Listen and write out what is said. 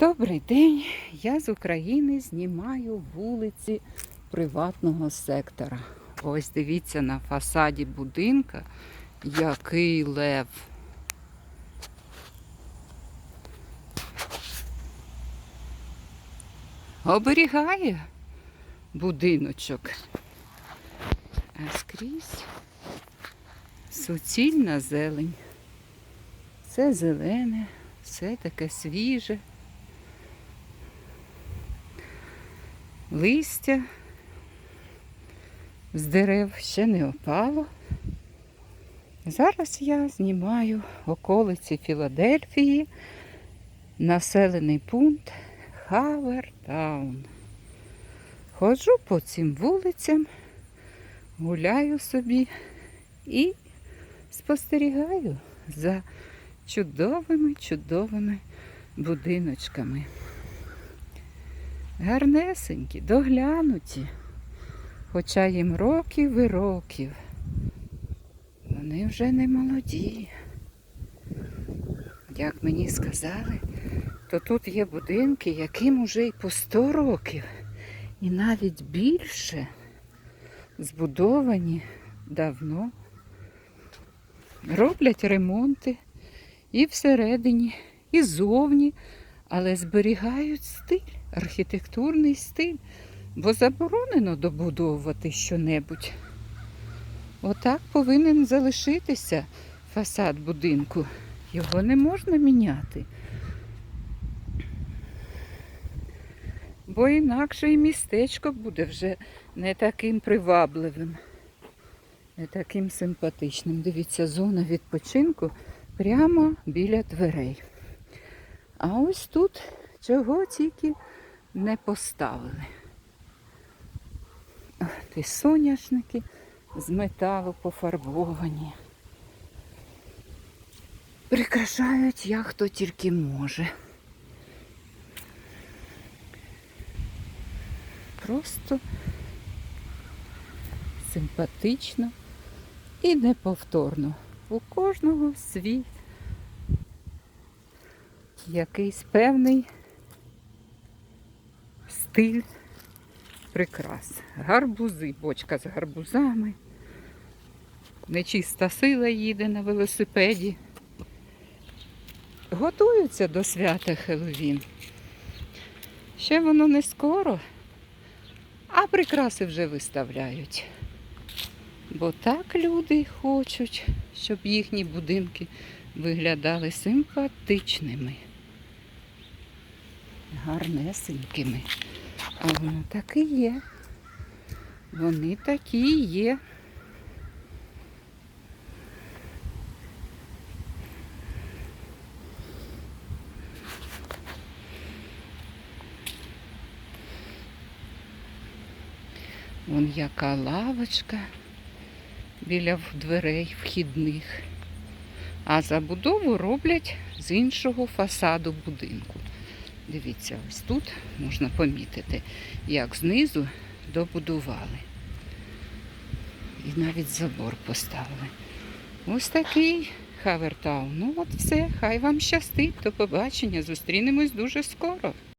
Добрий день. Я з України знімаю вулиці приватного сектора. Ось дивіться на фасаді будинка, який лев. Оберігає будиночок. А скрізь суцільна зелень. Все зелене, все таке свіже. Листя з дерев ще не опало. Зараз я знімаю околиці Філадельфії, населений пункт Хавертаун. Ходжу по цим вулицям, гуляю собі і спостерігаю за чудовими, чудовими будиночками. Гарнесенькі, доглянуті, хоча їм років і років. Вони вже не молоді. Як мені сказали, то тут є будинки, яким уже й по 100 років, і навіть більше збудовані давно. Роблять ремонти і всередині, і зовні, але зберігають стиль, архітектурний стиль, бо заборонено добудовувати щонебудь. Отак повинен залишитися фасад будинку. Його не можна міняти. Бо інакше і містечко буде вже не таким привабливим, не таким симпатичним. Дивіться, зона відпочинку прямо біля дверей. А ось тут чого тільки не поставили. Ті соняшники з металу пофарбовані. Прикрашають як хто тільки може. Просто симпатично і неповторно. У кожного свій якийсь певний стиль прикрас. Гарбузи, бочка з гарбузами. Нечиста сила їде на велосипеді. Готуються до свята Хеллоуін. Ще воно не скоро, а прикраси вже виставляють. Бо так люди хочуть, щоб їхні будинки виглядали симпатичними, гарнесенькими. А воно так і є. Вони такі є. Вон яка лавочка біля дверей вхідних. А забудову роблять з іншого фасаду будинку. Дивіться, ось тут можна помітити, як знизу добудували. І навіть забор поставили. Ось такий Хавертаун. Ну от все, хай вам щастить. До побачення. Зустрінемось дуже скоро.